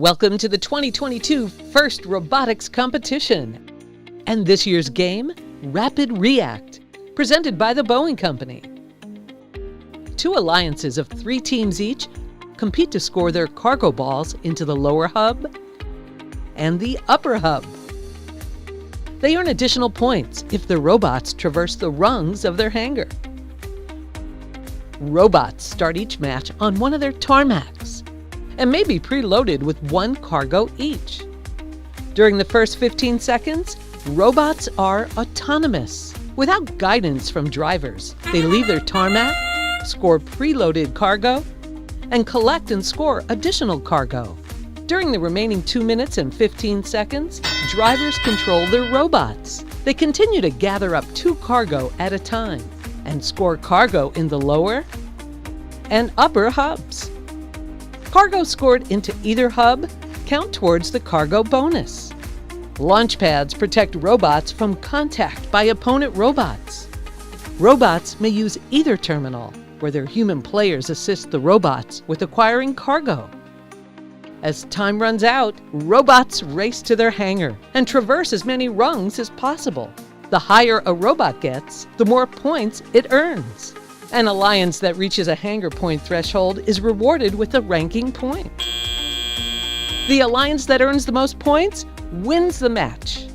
Welcome to the 2022 First Robotics Competition. And this year's game, Rapid React, presented by the Boeing Company. Two alliances of three teams each compete to score their cargo balls into the lower hub and the upper hub. They earn additional points if the robots traverse the rungs of their hangar. Robots start each match on one of their tarmacs and may be preloaded with one cargo each. During the first 15 seconds, robots are autonomous. Without guidance from drivers, they leave their tarmac, score preloaded cargo, and collect and score additional cargo. During the remaining 2 minutes and 15 seconds, drivers control their robots. They continue to gather up two cargo at a time and score cargo in the lower and upper hubs. Cargo scored into either hub count towards the cargo bonus. Launch pads protect robots from contact by opponent robots. Robots may use either terminal, where their human players assist the robots with acquiring cargo. As time runs out, robots race to their hangar and traverse as many rungs as possible. The higher a robot gets, the more points it earns. An alliance that reaches a hangar point threshold is rewarded with a ranking point. The alliance that earns the most points wins the match.